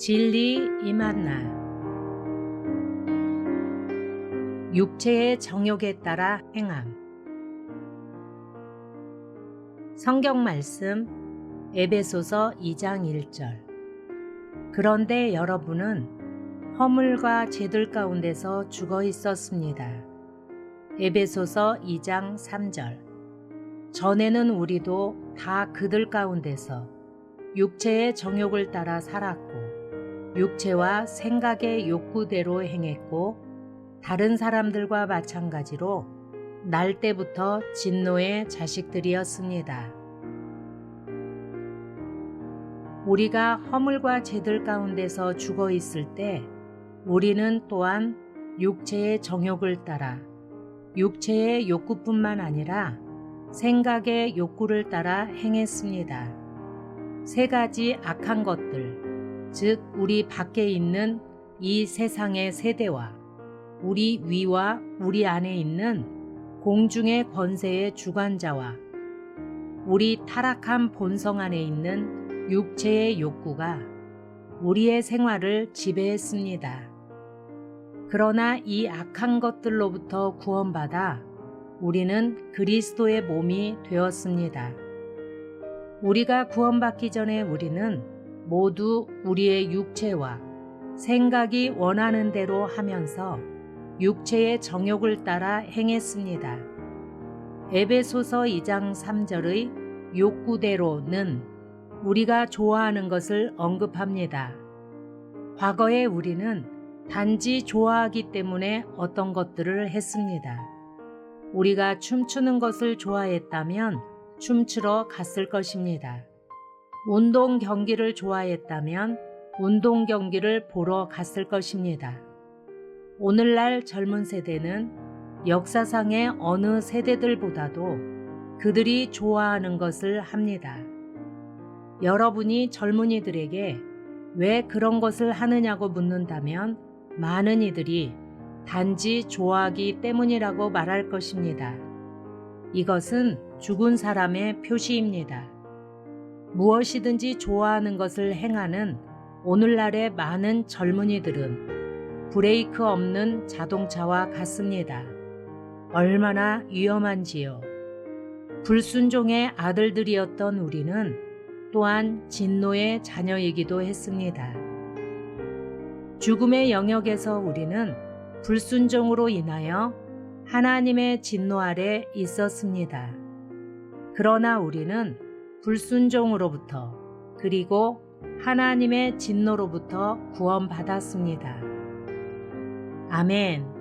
진리 날. 육체의 정욕에 따라 행함. 성경 말씀 에베소서 2장 1절. 그런데 여러분은 허물과 죄들 가운데서 죽어 있었습니다. 에베소서 2장 3절. 전에는 우리도 다 그들 가운데서 육체의 정욕을 따라 살았고 육체와 생각의 욕구대로 행했고 다른 사람들과 마찬가지로 날 때부터 진노의 자식들이었습니다. 우리가 허물과 죄들 가운데서 죽어 있을 때 우리는 또한 육체의 정욕을 따라 육체의 욕구뿐만 아니라 생각의 욕구를 따라 행했습니다. 세 가지 악한 것들, 즉, 우리 밖에 있는 이 세상의 세대와 우리 위와 우리 안에 있는 공중의 권세의 주관자와 우리 타락한 본성 안에 있는 육체의 욕구가 우리의 생활을 지배했습니다. 그러나 이 악한 것들로부터 구원받아 우리는 그리스도의 몸이 되었습니다. 우리가 구원받기 전에 우리는 모두 우리의 육체와 생각이 원하는 대로 하면서 육체의 정욕을 따라 행했습니다. 에베소서 2장 3절의 욕구대로는 우리가 좋아하는 것을 언급합니다. 과거에 우리는 단지 좋아하기 때문에 어떤 것들을 했습니다. 우리가 춤추는 것을 좋아했다면 춤추러 갔을 것입니다. 운동 경기를 좋아했다면 운동 경기를 보러 갔을 것입니다. 오늘날 젊은 세대는 역사상의 어느 세대들보다도 그들이 좋아하는 것을 합니다. 여러분이 젊은이들에게 왜 그런 것을 하느냐고 묻는다면 많은 이들이 단지 좋아하기 때문이라고 말할 것입니다. 이것은 죽은 사람의 표시입니다. 무엇이든지 좋아하는 것을 행하는 오늘날의 많은 젊은이들은 브레이크 없는 자동차와 같습니다. 얼마나 위험한지요. 불순종의 아들들이었던 우리는 또한 진노의 자녀이기도 했습니다. 죽음의 영역에서 우리는 불순종으로 인하여 하나님의 진노 아래 있었습니다. 그러나 우리는 불순종으로부터 그리고 하나님의 진노로부터 구원받았습니다. 아멘.